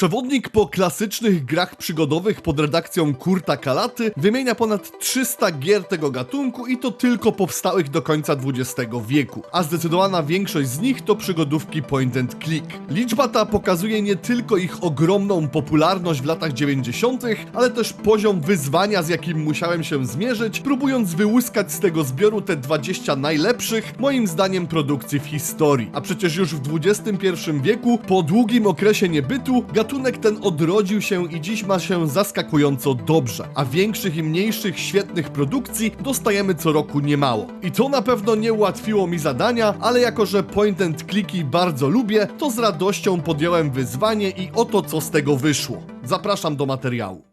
Przewodnik po klasycznych grach przygodowych pod redakcją Kurta Kalaty wymienia ponad 300 gier tego gatunku i to tylko powstałych do końca XX wieku, a zdecydowana większość z nich to przygodówki point and click. Liczba ta pokazuje nie tylko ich ogromną popularność w latach 90., ale też poziom wyzwania, z jakim musiałem się zmierzyć, próbując wyłuskać z tego zbioru te 20 najlepszych, moim zdaniem, produkcji w historii. A przecież już w XXI wieku, po długim okresie niebytu, gatunek ten odrodził się i dziś ma się zaskakująco dobrze, a większych i mniejszych świetnych produkcji dostajemy co roku niemało. I to na pewno nie ułatwiło mi zadania, ale jako że point and clicki bardzo lubię, to z radością podjąłem wyzwanie i oto co z tego wyszło. Zapraszam do materiału.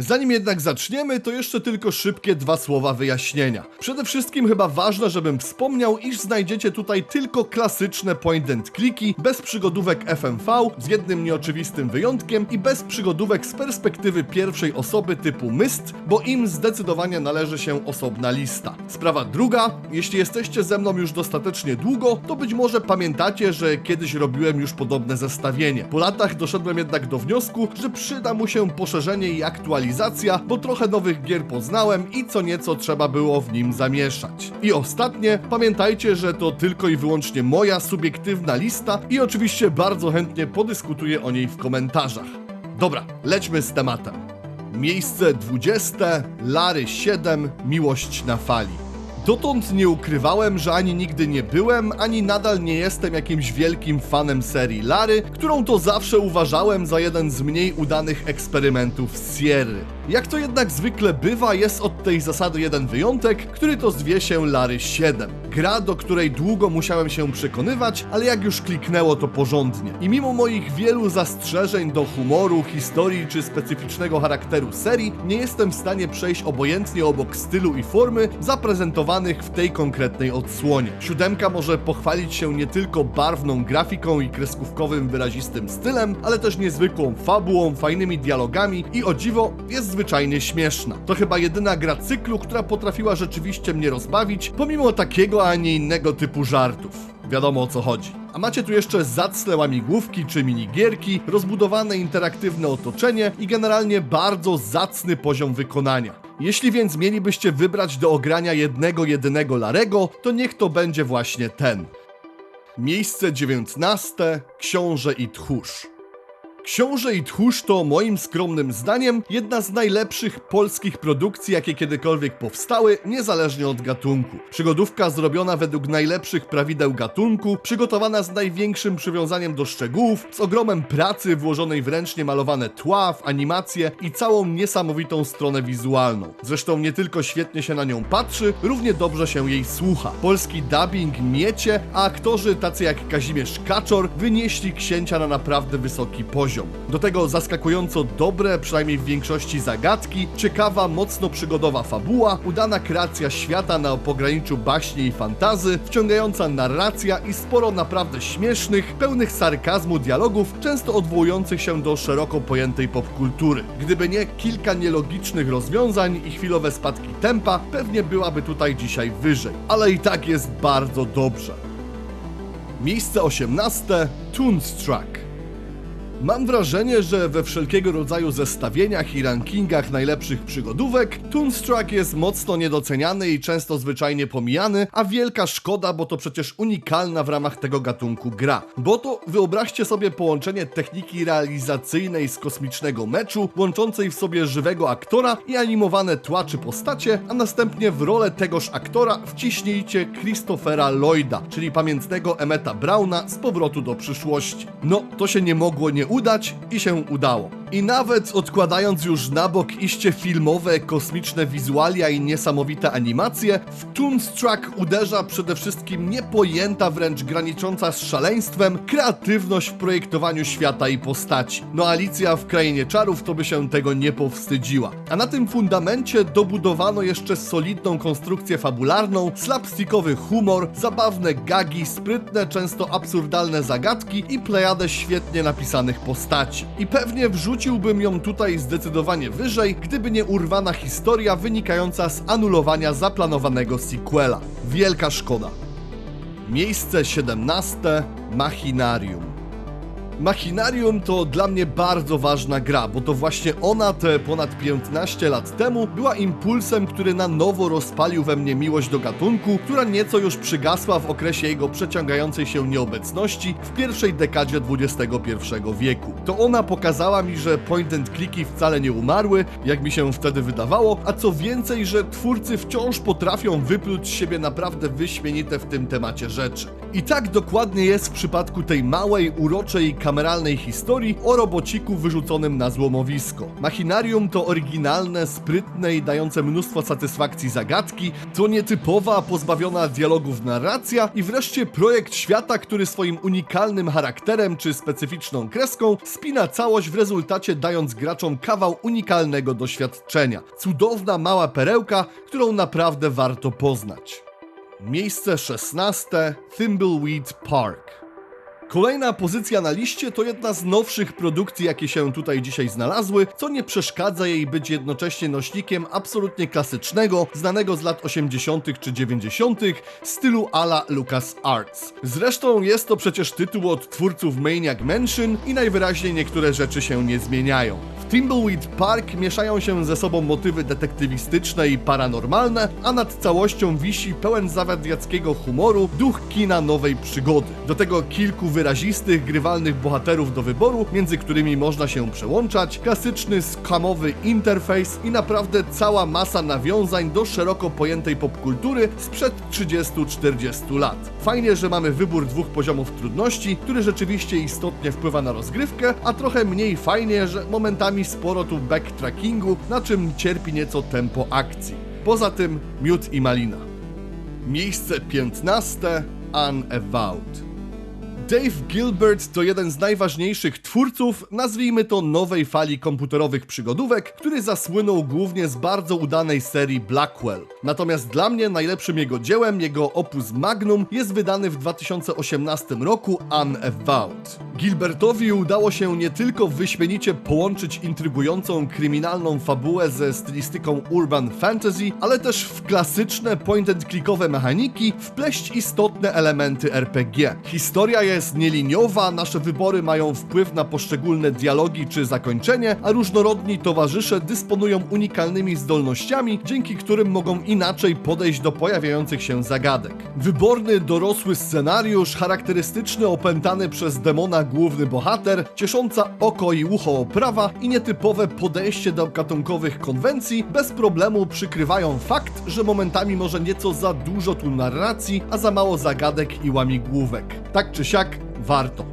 Zanim jednak zaczniemy, to jeszcze tylko szybkie dwa słowa wyjaśnienia. Przede wszystkim chyba ważne, żebym wspomniał, iż znajdziecie tutaj tylko klasyczne point and clicky, bez przygodówek FMV, z jednym nieoczywistym wyjątkiem i bez przygodówek z perspektywy pierwszej osoby typu Myst, bo im zdecydowanie należy się osobna lista. Sprawa druga, jeśli jesteście ze mną już dostatecznie długo, to być może pamiętacie, że kiedyś robiłem już podobne zestawienie. Po latach doszedłem jednak do wniosku, że przyda mu się poszerzenie i aktualizacja, bo trochę nowych gier poznałem i co nieco trzeba było w nim zamieszać. I ostatnie, pamiętajcie, że to tylko i wyłącznie moja subiektywna lista i oczywiście bardzo chętnie podyskutuję o niej w komentarzach. Dobra, lećmy z tematem. Miejsce 20, Lary 7, Miłość na fali. Dotąd nie ukrywałem, że ani nigdy nie byłem, ani nadal nie jestem jakimś wielkim fanem serii Lary, którą to zawsze uważałem za jeden z mniej udanych eksperymentów Sierry. Jak to jednak zwykle bywa, jest od tej zasady jeden wyjątek, który to zwie się Lary 7. Gra, do której długo musiałem się przekonywać, ale jak już kliknęło to porządnie. I mimo moich wielu zastrzeżeń do humoru, historii czy specyficznego charakteru serii, nie jestem w stanie przejść obojętnie obok stylu i formy zaprezentowanych w tej konkretnej odsłonie. Siódemka może pochwalić się nie tylko barwną grafiką i kreskówkowym wyrazistym stylem, ale też niezwykłą fabułą, fajnymi dialogami i o dziwo jest zwyczajnie śmieszna. To chyba jedyna gra cyklu, która potrafiła rzeczywiście mnie rozbawić, pomimo takiego, a nie innego typu żartów. Wiadomo o co chodzi. A macie tu jeszcze zacne łamigłówki czy minigierki, rozbudowane interaktywne otoczenie i generalnie bardzo zacny poziom wykonania. Jeśli więc mielibyście wybrać do ogrania jednego jedynego Larego, to niech to będzie właśnie ten. Miejsce 19. Książę i tchórz. Książę i Tchórz to moim skromnym zdaniem jedna z najlepszych polskich produkcji, jakie kiedykolwiek powstały, niezależnie od gatunku. Przygodówka zrobiona według najlepszych prawideł gatunku, przygotowana z największym przywiązaniem do szczegółów, z ogromem pracy włożonej w ręcznie malowane tła, w animacje i całą niesamowitą stronę wizualną. Zresztą nie tylko świetnie się na nią patrzy, równie dobrze się jej słucha. Polski dubbing miecie, a aktorzy tacy jak Kazimierz Kaczor wynieśli księcia na naprawdę wysoki poziom. Do tego zaskakująco dobre, przynajmniej w większości zagadki, ciekawa, mocno przygodowa fabuła, udana kreacja świata na pograniczu baśni i fantazy, wciągająca narracja i sporo naprawdę śmiesznych, pełnych sarkazmu dialogów, często odwołujących się do szeroko pojętej popkultury. Gdyby nie kilka nielogicznych rozwiązań i chwilowe spadki tempa, pewnie byłaby tutaj dzisiaj wyżej. Ale i tak jest bardzo dobrze. Miejsce 18. Toonstruck. Mam wrażenie, że we wszelkiego rodzaju zestawieniach i rankingach najlepszych przygodówek Toonstruck jest mocno niedoceniany i często zwyczajnie pomijany, a wielka szkoda, bo to przecież unikalna w ramach tego gatunku gra. Bo to wyobraźcie sobie połączenie techniki realizacyjnej z kosmicznego meczu, łączącej w sobie żywego aktora i animowane tła czy postacie, a następnie w rolę tegoż aktora wciśnijcie Christophera Lloyda, czyli pamiętnego Emeta Browna z powrotu do przyszłości. No, to się nie mogło nie udać i się udało. I nawet odkładając już na bok iście filmowe, kosmiczne wizualia i niesamowite animacje, w Toonstruck uderza przede wszystkim niepojęta, wręcz granicząca z szaleństwem, kreatywność w projektowaniu świata i postaci. No Alicja w Krainie Czarów to by się tego nie powstydziła. A na tym fundamencie dobudowano jeszcze solidną konstrukcję fabularną, slapstickowy humor, zabawne gagi, sprytne, często absurdalne zagadki i plejadę świetnie napisanych postaci. I pewnie wrzuci wrzuciłbym ją tutaj zdecydowanie wyżej, gdyby nie urwana historia wynikająca z anulowania zaplanowanego sequela. Wielka szkoda. Miejsce 17. Machinarium. Machinarium to dla mnie bardzo ważna gra, bo to właśnie ona te ponad 15 lat temu była impulsem, który na nowo rozpalił we mnie miłość do gatunku, która nieco już przygasła w okresie jego przeciągającej się nieobecności w pierwszej dekadzie XXI wieku. To ona pokazała mi, że point and clicki wcale nie umarły, jak mi się wtedy wydawało, a co więcej, że twórcy wciąż potrafią wypluć z siebie naprawdę wyśmienite w tym temacie rzeczy. I tak dokładnie jest w przypadku tej małej, uroczej, kameralnej historii o robociku wyrzuconym na złomowisko. Machinarium to oryginalne, sprytne i dające mnóstwo satysfakcji zagadki, to nietypowa, pozbawiona dialogów narracja i wreszcie projekt świata, który swoim unikalnym charakterem czy specyficzną kreską spina całość w rezultacie dając graczom kawał unikalnego doświadczenia. Cudowna mała perełka, którą naprawdę warto poznać. Miejsce 16. Thimbleweed Park. Kolejna pozycja na liście to jedna z nowszych produkcji, jakie się tutaj dzisiaj znalazły, co nie przeszkadza jej być jednocześnie nośnikiem absolutnie klasycznego, znanego z lat 80. czy 90. stylu ala LucasArts. Zresztą jest to przecież tytuł od twórców Maniac Mansion i najwyraźniej niektóre rzeczy się nie zmieniają. W Thimbleweed Park mieszają się ze sobą motywy detektywistyczne i paranormalne, a nad całością wisi pełen zawadiackiego humoru duch kina nowej przygody. Do tego kilku wyrazistych, grywalnych bohaterów do wyboru, między którymi można się przełączać, klasyczny skamowy interfejs i naprawdę cała masa nawiązań do szeroko pojętej popkultury sprzed 30-40 lat. Fajnie, że mamy wybór dwóch poziomów trudności, który rzeczywiście istotnie wpływa na rozgrywkę, a trochę mniej fajnie, że momentami sporo tu backtrackingu, na czym cierpi nieco tempo akcji. Poza tym miód i malina. Miejsce 15. Unavowed. Dave Gilbert to jeden z najważniejszych twórców, nazwijmy to nowej fali komputerowych przygodówek, który zasłynął głównie z bardzo udanej serii Blackwell. Natomiast dla mnie najlepszym jego dziełem, jego opus magnum, jest wydany w 2018 roku Unavowed. Gilbertowi udało się nie tylko wyśmienicie połączyć intrygującą kryminalną fabułę ze stylistyką urban fantasy, ale też w klasyczne point-and-clickowe mechaniki wpleść istotne elementy RPG. Historia jest nieliniowa, nasze wybory mają wpływ na poszczególne dialogi czy zakończenie, a różnorodni towarzysze dysponują unikalnymi zdolnościami, dzięki którym mogą inaczej podejść do pojawiających się zagadek. Wyborny, dorosły scenariusz, charakterystyczny, opętany przez demona główny bohater, ciesząca oko i ucho oprawa i nietypowe podejście do gatunkowych konwencji bez problemu przykrywają fakt, że momentami może nieco za dużo tu narracji, a za mało zagadek i łamigłówek. Tak czy siak, warto.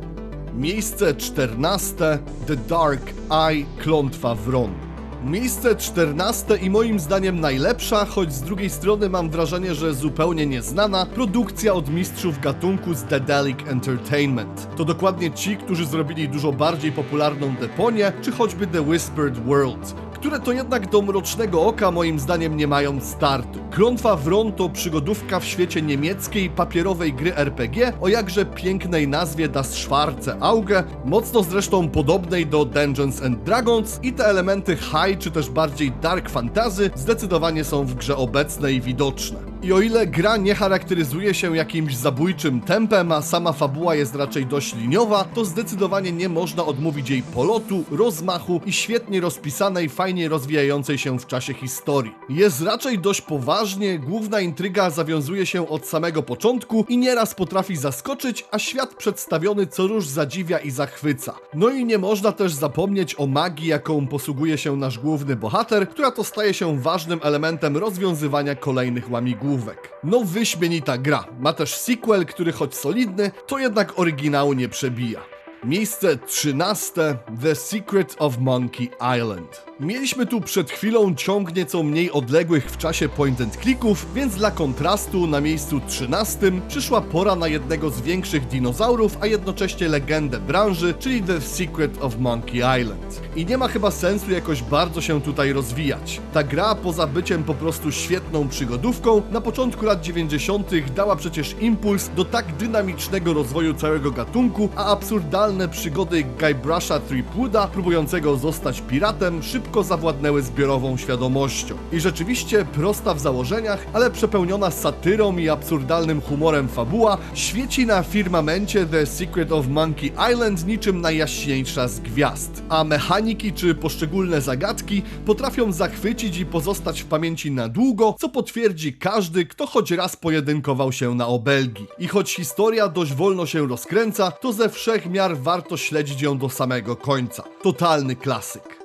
Miejsce 14. The Dark Eye Klątwa Wron. Miejsce 14 i moim zdaniem najlepsza, choć z drugiej strony mam wrażenie, że zupełnie nieznana, produkcja od mistrzów gatunku z Dedalic Entertainment. To dokładnie ci, którzy zrobili dużo bardziej popularną Deponię, czy choćby The Whispered World, które to jednak do mrocznego oka moim zdaniem nie mają startu. Klątwa Wron to przygodówka w świecie niemieckiej papierowej gry RPG o jakże pięknej nazwie Das Schwarze Auge, mocno zresztą podobnej do Dungeons and Dragons i te elementy high czy też bardziej dark fantasy zdecydowanie są w grze obecne i widoczne. I o ile gra nie charakteryzuje się jakimś zabójczym tempem, a sama fabuła jest raczej dość liniowa, to zdecydowanie nie można odmówić jej polotu, rozmachu i świetnie rozpisanej, fajnie rozwijającej się w czasie historii. Jest raczej dość poważnie, główna intryga zawiązuje się od samego początku i nieraz potrafi zaskoczyć, a świat przedstawiony co róż zadziwia i zachwyca. No i nie można też zapomnieć o magii, jaką posługuje się nasz główny bohater, która to staje się ważnym elementem rozwiązywania kolejnych łamigłówek. No wyśmienita gra. Ma też sequel, który choć solidny, to jednak oryginału nie przebija. Miejsce 13. The Secret of Monkey Island. Mieliśmy tu przed chwilą ciąg nieco mniej odległych w czasie point and clicków, więc dla kontrastu na miejscu 13 przyszła pora na jednego z większych dinozaurów, a jednocześnie legendę branży, czyli The Secret of Monkey Island. I nie ma chyba sensu jakoś bardzo się tutaj rozwijać. Ta gra poza byciem po prostu świetną przygodówką, na początku lat 90. dała przecież impuls do tak dynamicznego rozwoju całego gatunku, a absurdalne absurdalne przygody Guybrusha Threepwooda, próbującego zostać piratem, szybko zawładnęły zbiorową świadomością. I rzeczywiście prosta w założeniach, ale przepełniona satyrą i absurdalnym humorem fabuła świeci na firmamencie The Secret of Monkey Island niczym najjaśniejsza z gwiazd. A mechaniki czy poszczególne zagadki potrafią zachwycić i pozostać w pamięci na długo, co potwierdzi każdy, kto choć raz pojedynkował się na obelgi. I choć historia dość wolno się rozkręca, to ze wszech miar warto śledzić ją do samego końca. Totalny klasyk.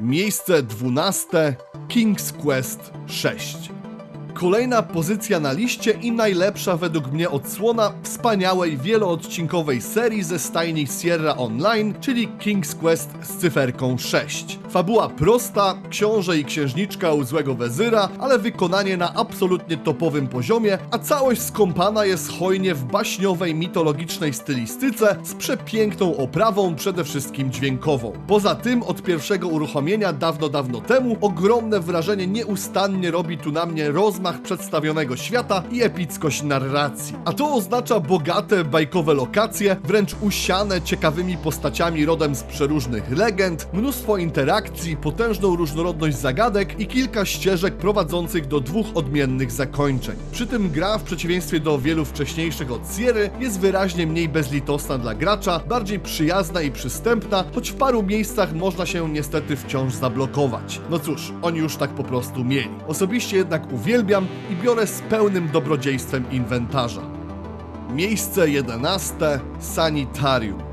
Miejsce 12 King's Quest 6. Kolejna pozycja na liście i najlepsza według mnie odsłona wspaniałej wieloodcinkowej serii ze stajni Sierra Online, czyli King's Quest z cyferką 6. Fabuła prosta, książę i księżniczka u złego wezyra, ale wykonanie na absolutnie topowym poziomie, a całość skąpana jest hojnie w baśniowej, mitologicznej stylistyce z przepiękną oprawą, przede wszystkim dźwiękową. Poza tym od pierwszego uruchomienia dawno, dawno temu ogromne wrażenie nieustannie robi tu na mnie rozmach przedstawionego świata i epickość narracji. A to oznacza bogate, bajkowe lokacje, wręcz usiane ciekawymi postaciami rodem z przeróżnych legend, mnóstwo interakcji, potężną różnorodność zagadek i kilka ścieżek prowadzących do dwóch odmiennych zakończeń. Przy tym gra, w przeciwieństwie do wielu wcześniejszych od Sierry, jest wyraźnie mniej bezlitosna dla gracza, bardziej przyjazna i przystępna, choć w paru miejscach można się niestety wciąż zablokować. No cóż, oni już tak po prostu mieli. Osobiście jednak uwielbiam i biorę z pełnym dobrodziejstwem inwentarza. Miejsce 11. Sanitarium.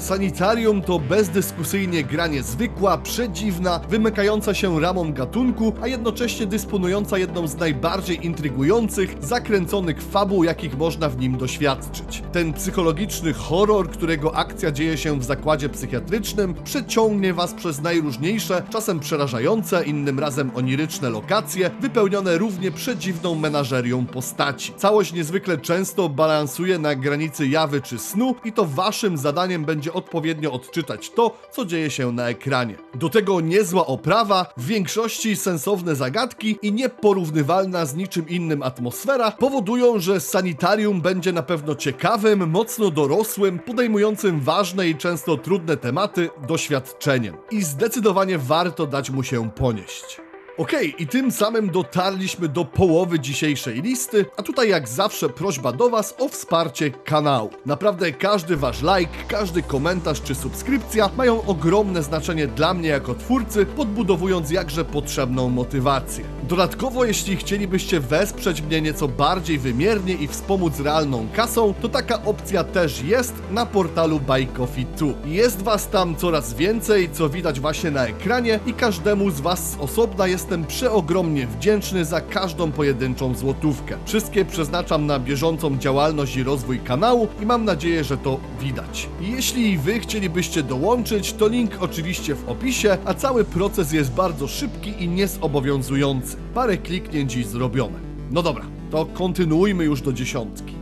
Sanitarium to bezdyskusyjnie gra niezwykła, przedziwna, wymykająca się ramą gatunku, a jednocześnie dysponująca jedną z najbardziej intrygujących, zakręconych fabuł, jakich można w nim doświadczyć. Ten psychologiczny horror, którego akcja dzieje się w zakładzie psychiatrycznym, przeciągnie was przez najróżniejsze, czasem przerażające, innym razem oniryczne lokacje, wypełnione równie przedziwną menażerią postaci. Całość niezwykle często balansuje na granicy jawy czy snu i to waszym zadaniem będzie odpowiednio odczytać to, co dzieje się na ekranie. Do tego niezła oprawa, w większości sensowne zagadki i nieporównywalna z niczym innym atmosfera powodują, że sanitarium będzie na pewno ciekawym, mocno dorosłym, podejmującym ważne i często trudne tematy doświadczeniem. I zdecydowanie warto dać mu się ponieść. Okej, i tym samym dotarliśmy do połowy dzisiejszej listy, a tutaj jak zawsze prośba do Was o wsparcie kanału. Naprawdę każdy Wasz like, każdy komentarz czy subskrypcja mają ogromne znaczenie dla mnie jako twórcy, podbudowując jakże potrzebną motywację. Dodatkowo, jeśli chcielibyście wesprzeć mnie nieco bardziej wymiernie i wspomóc realną kasą, to taka opcja też jest na portalu Buy Coffee 2. Jest Was tam coraz więcej, co widać właśnie na ekranie i każdemu z Was z osobna jestem przeogromnie wdzięczny za każdą pojedynczą złotówkę. Wszystkie przeznaczam na bieżącą działalność i rozwój kanału i mam nadzieję, że to widać. Jeśli Wy chcielibyście dołączyć, to link oczywiście w opisie, a cały proces jest bardzo szybki i niezobowiązujący. Parę kliknięć i zrobione. No dobra, to kontynuujmy już do dziesiątki.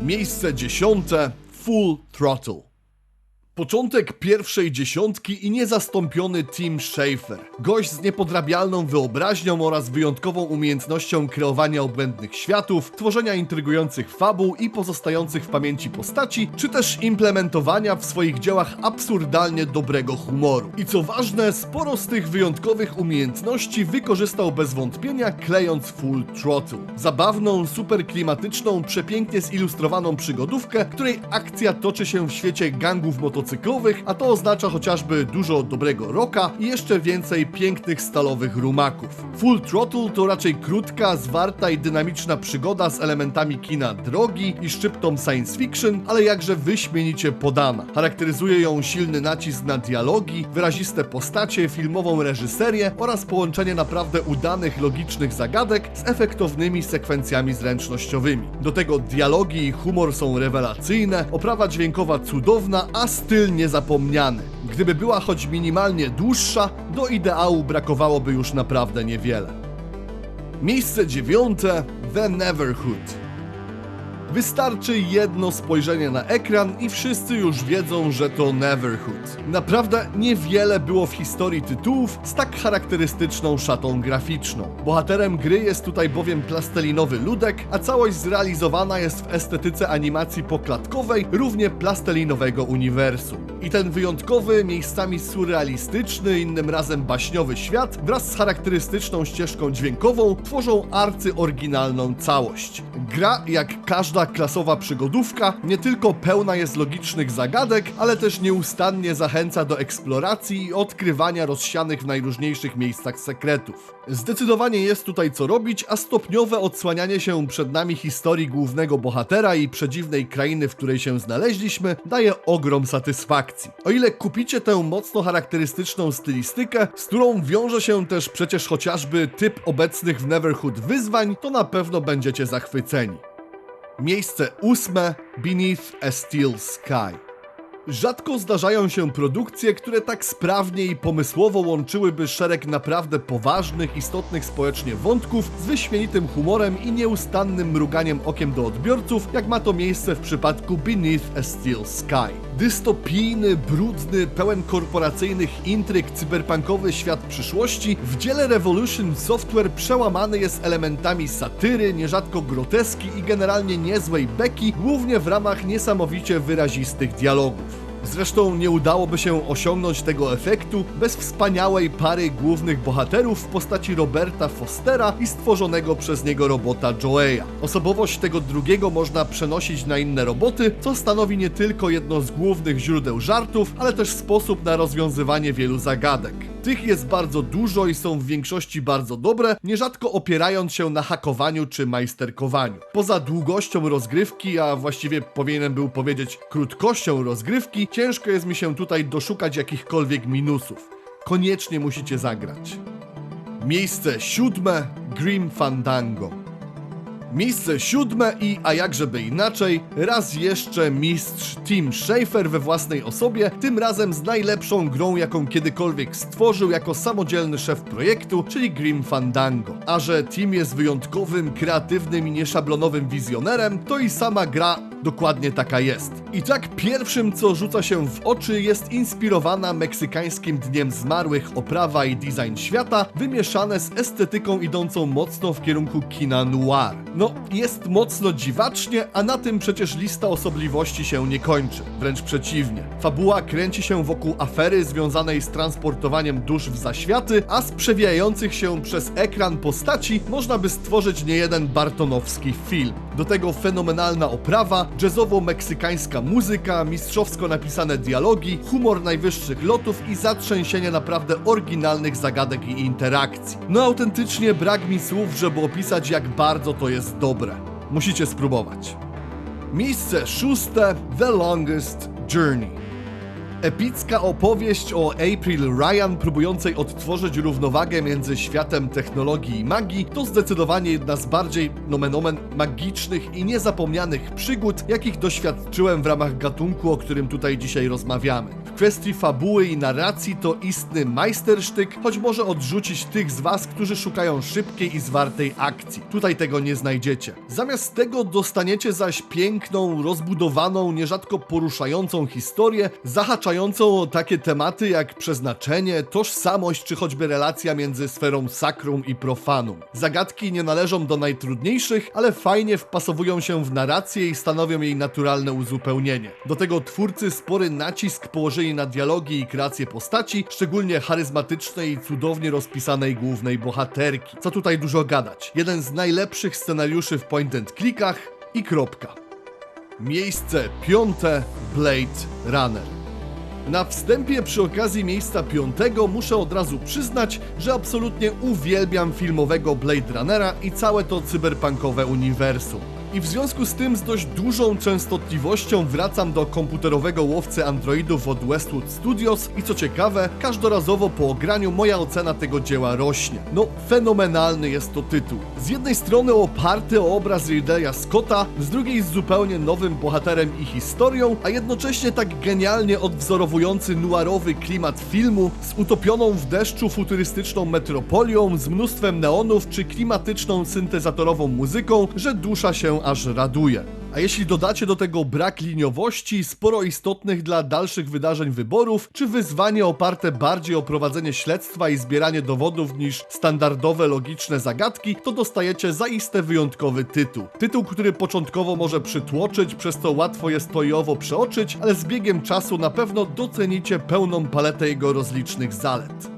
Miejsce dziesiąte Full Throttle. Początek pierwszej dziesiątki i niezastąpiony Tim Schafer. Gość z niepodrabialną wyobraźnią oraz wyjątkową umiejętnością kreowania obłędnych światów, tworzenia intrygujących fabuł i pozostających w pamięci postaci, czy też implementowania w swoich dziełach absurdalnie dobrego humoru. I co ważne, sporo z tych wyjątkowych umiejętności wykorzystał bez wątpienia klejąc Full Throttle. Zabawną, super klimatyczną, przepięknie zilustrowaną przygodówkę, której akcja toczy się w świecie gangów motocyklowych, a to oznacza chociażby dużo dobrego rocka i jeszcze więcej pięknych stalowych rumaków. Full Throttle to raczej krótka, zwarta i dynamiczna przygoda z elementami kina drogi i szczyptą science fiction, ale jakże wyśmienicie podana. Charakteryzuje ją silny nacisk na dialogi, wyraziste postacie, filmową reżyserię oraz połączenie naprawdę udanych, logicznych zagadek z efektownymi sekwencjami zręcznościowymi. Do tego dialogi i humor są rewelacyjne, oprawa dźwiękowa cudowna, a styl niezapomniany. Gdyby była choć minimalnie dłuższa, do ideału brakowałoby już naprawdę niewiele. Miejsce dziewiąte The Neverhood. Wystarczy jedno spojrzenie na ekran i wszyscy już wiedzą, że to Neverhood. Naprawdę niewiele było w historii tytułów z tak charakterystyczną szatą graficzną. Bohaterem gry jest tutaj bowiem plastelinowy ludek, a całość zrealizowana jest w estetyce animacji poklatkowej równie plastelinowego uniwersum. I ten wyjątkowy, miejscami surrealistyczny, innym razem baśniowy świat wraz z charakterystyczną ścieżką dźwiękową tworzą arcyoryginalną całość. Gra, jak każda klasowa przygodówka, nie tylko pełna jest logicznych zagadek, ale też nieustannie zachęca do eksploracji i odkrywania rozsianych w najróżniejszych miejscach sekretów. Zdecydowanie jest tutaj co robić, a stopniowe odsłanianie się przed nami historii głównego bohatera i przedziwnej krainy, w której się znaleźliśmy, daje ogrom satysfakcji. O ile kupicie tę mocno charakterystyczną stylistykę, z którą wiąże się też przecież chociażby typ obecnych w Neverhood wyzwań, to na pewno będziecie zachwyceni. Miejsce ósme Beneath a Steel Sky. Rzadko zdarzają się produkcje, które tak sprawnie i pomysłowo łączyłyby szereg naprawdę poważnych, istotnych społecznie wątków z wyśmienitym humorem i nieustannym mruganiem okiem do odbiorców, jak ma to miejsce w przypadku Beneath a Steel Sky. Dystopijny, brudny, pełen korporacyjnych intryg, cyberpunkowy świat przyszłości w dziele Revolution Software przełamany jest elementami satyry, nierzadko groteski i generalnie niezłej beki, głównie w ramach niesamowicie wyrazistych dialogów. Zresztą nie udałoby się osiągnąć tego efektu bez wspaniałej pary głównych bohaterów w postaci Roberta Fostera i stworzonego przez niego robota Joeya. Osobowość tego drugiego można przenosić na inne roboty, co stanowi nie tylko jedno z głównych źródeł żartów, ale też sposób na rozwiązywanie wielu zagadek. Tych jest bardzo dużo i są w większości bardzo dobre, nierzadko opierając się na hakowaniu czy majsterkowaniu. Poza długością rozgrywki, a właściwie powinienem był powiedzieć krótkością rozgrywki, ciężko jest mi się tutaj doszukać jakichkolwiek minusów. Koniecznie musicie zagrać. Miejsce siódme Grim Fandango. Miejsce siódme i, a jakżeby inaczej, raz jeszcze mistrz Tim Schafer we własnej osobie, tym razem z najlepszą grą, jaką kiedykolwiek stworzył jako samodzielny szef projektu, czyli Grim Fandango. A że Tim jest wyjątkowym, kreatywnym i nieszablonowym wizjonerem, to i sama gra dokładnie taka jest. I tak pierwszym, co rzuca się w oczy, jest inspirowana meksykańskim Dniem Zmarłych oprawa i design świata, wymieszane z estetyką idącą mocno w kierunku kina noir. No, jest mocno dziwacznie, a na tym przecież lista osobliwości się nie kończy. Wręcz przeciwnie. Fabuła kręci się wokół afery związanej z transportowaniem dusz w zaświaty, a z przewijających się przez ekran postaci można by stworzyć niejeden bartonowski film. Do tego fenomenalna oprawa, jazzowo-meksykańska muzyka, mistrzowsko napisane dialogi, humor najwyższych lotów i zatrzęsienie naprawdę oryginalnych zagadek i interakcji. No autentycznie brak mi słów, żeby opisać jak bardzo to jest dobre. Musicie spróbować. Miejsce szóste The Longest Journey. Epicka opowieść o April Ryan próbującej odtworzyć równowagę między światem technologii i magii to zdecydowanie jedna z bardziej nomen omen magicznych i niezapomnianych przygód, jakich doświadczyłem w ramach gatunku, o którym tutaj dzisiaj rozmawiamy. Kwestii fabuły i narracji to istny majstersztyk, choć może odrzucić tych z was, którzy szukają szybkiej i zwartej akcji. Tutaj tego nie znajdziecie. Zamiast tego dostaniecie zaś piękną, rozbudowaną, nierzadko poruszającą historię, zahaczającą o takie tematy jak przeznaczenie, tożsamość czy choćby relacja między sferą sakrum i profanum. Zagadki nie należą do najtrudniejszych, ale fajnie wpasowują się w narrację i stanowią jej naturalne uzupełnienie. Do tego twórcy spory nacisk położyli na dialogi i kreację postaci, szczególnie charyzmatycznej i cudownie rozpisanej głównej bohaterki. Co tutaj dużo gadać. Jeden z najlepszych scenariuszy w point and clickach i kropka. Miejsce piąte Blade Runner. Na wstępie przy okazji miejsca piątego muszę od razu przyznać, że absolutnie uwielbiam filmowego Blade Runnera i całe to cyberpunkowe uniwersum. I w związku z tym z dość dużą częstotliwością wracam do komputerowego łowcy androidów od Westwood Studios i co ciekawe, każdorazowo po ograniu moja ocena tego dzieła rośnie. No, fenomenalny jest to tytuł. Z jednej strony oparty o obraz Ridleya Scotta, z drugiej z zupełnie nowym bohaterem i historią, a jednocześnie tak genialnie odwzorowujący noirowy klimat filmu z utopioną w deszczu futurystyczną metropolią, z mnóstwem neonów czy klimatyczną syntezatorową muzyką, że dusza się aż raduje. A jeśli dodacie do tego brak liniowości, sporo istotnych dla dalszych wydarzeń wyborów, czy wyzwanie oparte bardziej o prowadzenie śledztwa i zbieranie dowodów niż standardowe logiczne zagadki, to dostajecie zaiste wyjątkowy tytuł. Tytuł, który początkowo może przytłoczyć, przez to łatwo jest to i owo przeoczyć, ale z biegiem czasu na pewno docenicie pełną paletę jego rozlicznych zalet.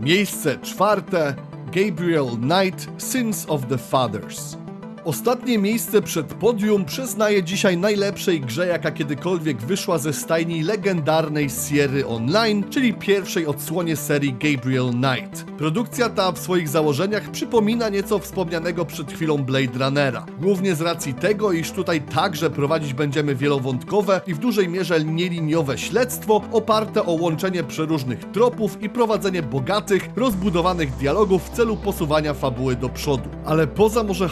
Miejsce czwarte Gabriel Knight Sins of the Fathers. Ostatnie miejsce przed podium przyznaje dzisiaj najlepszej grze, jaka kiedykolwiek wyszła ze stajni legendarnej Sierry Online, czyli pierwszej odsłonie serii Gabriel Knight. Produkcja ta w swoich założeniach przypomina nieco wspomnianego przed chwilą Blade Runnera. Głównie z racji tego, iż tutaj także prowadzić będziemy wielowątkowe i w dużej mierze nieliniowe śledztwo oparte o łączenie przeróżnych tropów i prowadzenie bogatych, rozbudowanych dialogów w celu posuwania fabuły do przodu. Ale poza może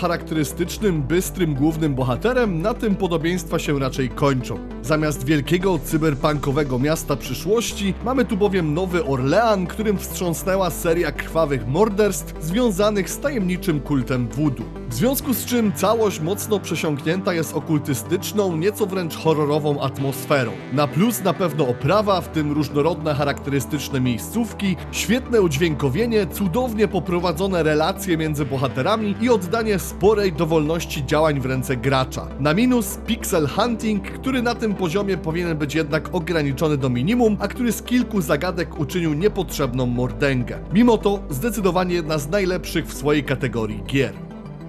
charakterystycznym, bystrym głównym bohaterem, na tym podobieństwa się raczej kończą. Zamiast wielkiego cyberpunkowego miasta przyszłości, mamy tu bowiem nowy Orlean, którym wstrząsnęła seria krwawych morderstw związanych z tajemniczym kultem voodoo. W związku z czym całość mocno przesiąknięta jest okultystyczną, nieco wręcz horrorową atmosferą. Na plus na pewno oprawa, w tym różnorodne charakterystyczne miejscówki, świetne udźwiękowienie, cudownie poprowadzone relacje między bohaterami i oddanie sporej dowolności działań w ręce gracza. Na minus pixel hunting, który na tym poziomie powinien być jednak ograniczony do minimum, a który z kilku zagadek uczynił niepotrzebną mordęgę. Mimo to zdecydowanie jedna z najlepszych w swojej kategorii gier.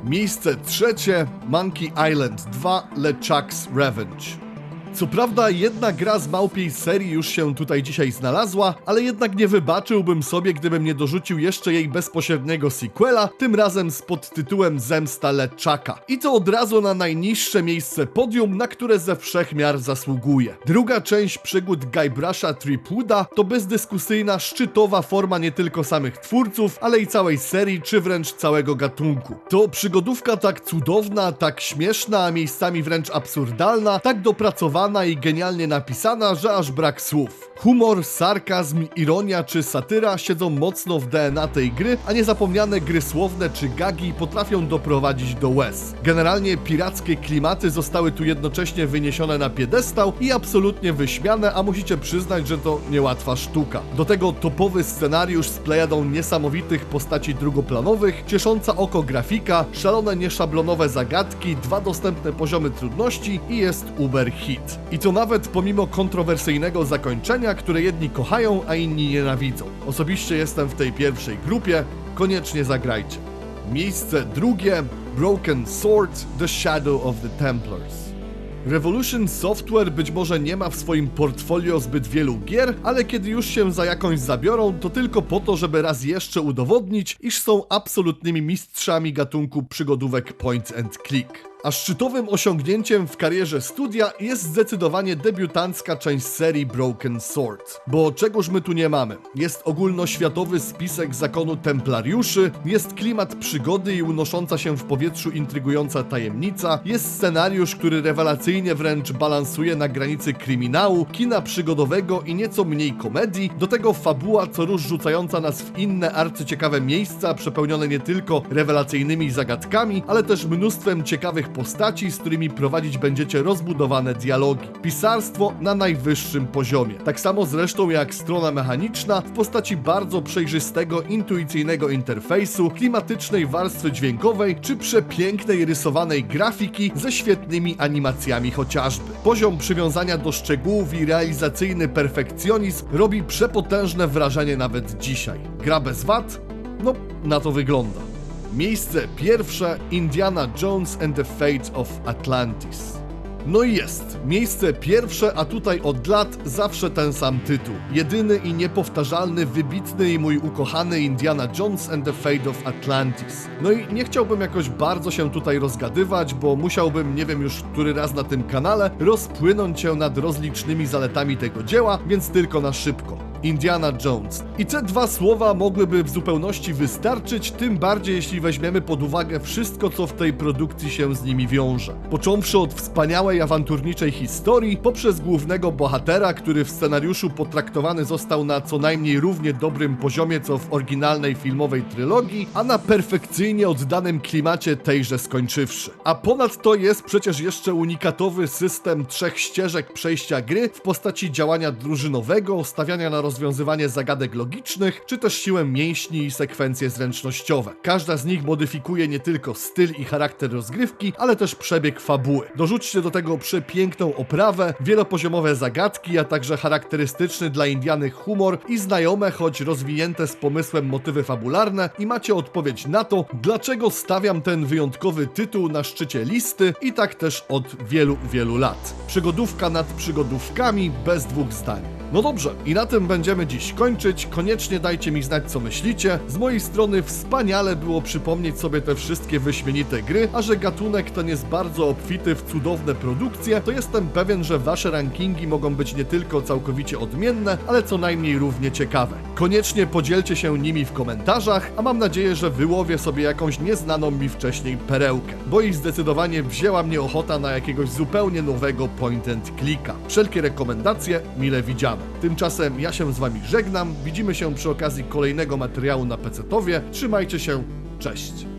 Miejsce trzecie Monkey Island 2 LeChuck's Revenge. Co prawda jedna gra z małpiej serii już się tutaj dzisiaj znalazła, ale jednak nie wybaczyłbym sobie, gdybym nie dorzucił jeszcze jej bezpośredniego sequela, tym razem z podtytułem Zemsta Leczaka. I to od razu na najniższe miejsce podium, na które ze wszechmiar zasługuje. Druga część przygód Guybrush'a Threepwooda to bezdyskusyjna, szczytowa forma nie tylko samych twórców, ale i całej serii, czy wręcz całego gatunku. To przygodówka tak cudowna, tak śmieszna, a miejscami wręcz absurdalna, tak dopracowana i genialnie napisana, że aż brak słów. Humor, sarkazm, ironia czy satyra siedzą mocno w DNA tej gry, a niezapomniane gry słowne czy gagi potrafią doprowadzić do łez. Generalnie pirackie klimaty zostały tu jednocześnie wyniesione na piedestał i absolutnie wyśmiane, a musicie przyznać, że to niełatwa sztuka. Do tego topowy scenariusz z plejadą niesamowitych postaci drugoplanowych, ciesząca oko grafika, szalone nieszablonowe zagadki, dwa dostępne poziomy trudności i jest uber hit. I to nawet pomimo kontrowersyjnego zakończenia, które jedni kochają, a inni nienawidzą. Osobiście jestem w tej pierwszej grupie, koniecznie zagrajcie. Miejsce drugie Broken Sword The Shadow of the Templars. Revolution Software być może nie ma w swoim portfolio zbyt wielu gier, ale kiedy już się za jakąś zabiorą, to tylko po to, żeby raz jeszcze udowodnić, iż są absolutnymi mistrzami gatunku przygodówek point and click. A szczytowym osiągnięciem w karierze studia jest zdecydowanie debiutancka część serii Broken Sword. Bo czegoż my tu nie mamy? Jest ogólnoświatowy spisek zakonu templariuszy, jest klimat przygody i unosząca się w powietrzu intrygująca tajemnica, jest scenariusz, który rewelacyjnie wręcz balansuje na granicy kryminału, kina przygodowego i nieco mniej komedii, do tego fabuła co rusz rzucająca nas w inne arcyciekawe miejsca, przepełnione nie tylko rewelacyjnymi zagadkami, ale też mnóstwem ciekawych postaci, z którymi prowadzić będziecie rozbudowane dialogi. Pisarstwo na najwyższym poziomie. Tak samo zresztą jak strona mechaniczna w postaci bardzo przejrzystego, intuicyjnego interfejsu, klimatycznej warstwy dźwiękowej czy przepięknej rysowanej grafiki ze świetnymi animacjami chociażby. Poziom przywiązania do szczegółów i realizacyjny perfekcjonizm robi przepotężne wrażenie nawet dzisiaj. Gra bez wad? No, na to wygląda. Miejsce pierwsze Indiana Jones and the Fate of Atlantis. No i jest. Miejsce pierwsze, a tutaj od lat zawsze ten sam tytuł. Jedyny i niepowtarzalny, wybitny i mój ukochany Indiana Jones and the Fate of Atlantis. No i nie chciałbym jakoś bardzo się tutaj rozgadywać, bo musiałbym, nie wiem już który raz na tym kanale, rozpłynąć się nad rozlicznymi zaletami tego dzieła, więc tylko na szybko. Indiana Jones. I te dwa słowa mogłyby w zupełności wystarczyć, tym bardziej jeśli weźmiemy pod uwagę wszystko, co w tej produkcji się z nimi wiąże. Począwszy od wspaniałej awanturniczej historii, poprzez głównego bohatera, który w scenariuszu potraktowany został na co najmniej równie dobrym poziomie, co w oryginalnej filmowej trylogii, a na perfekcyjnie oddanym klimacie tejże skończywszy. A ponadto jest przecież jeszcze unikatowy system trzech ścieżek przejścia gry w postaci działania drużynowego, stawiania na rozwiązywanie zagadek logicznych, czy też siłę mięśni i sekwencje zręcznościowe. Każda z nich modyfikuje nie tylko styl i charakter rozgrywki, ale też przebieg fabuły. Dorzućcie do tego przepiękną oprawę, wielopoziomowe zagadki, a także charakterystyczny dla Indiany humor i znajome, choć rozwinięte z pomysłem motywy fabularne i macie odpowiedź na to, dlaczego stawiam ten wyjątkowy tytuł na szczycie listy i tak też od wielu, wielu lat. Przygodówka nad przygodówkami bez dwóch zdań. No dobrze, i na tym będziemy dziś kończyć. Koniecznie dajcie mi znać, co myślicie. Z mojej strony wspaniale było przypomnieć sobie te wszystkie wyśmienite gry, a że gatunek ten jest bardzo obfity w cudowne produkcje, to jestem pewien, że wasze rankingi mogą być nie tylko całkowicie odmienne, ale co najmniej równie ciekawe. Koniecznie podzielcie się nimi w komentarzach, a mam nadzieję, że wyłowię sobie jakąś nieznaną mi wcześniej perełkę, bo i zdecydowanie wzięła mnie ochota na jakiegoś zupełnie nowego point and clicka. Wszelkie rekomendacje mile widziane. Tymczasem ja się z wami żegnam, widzimy się przy okazji kolejnego materiału na PC-towie. Trzymajcie się, cześć!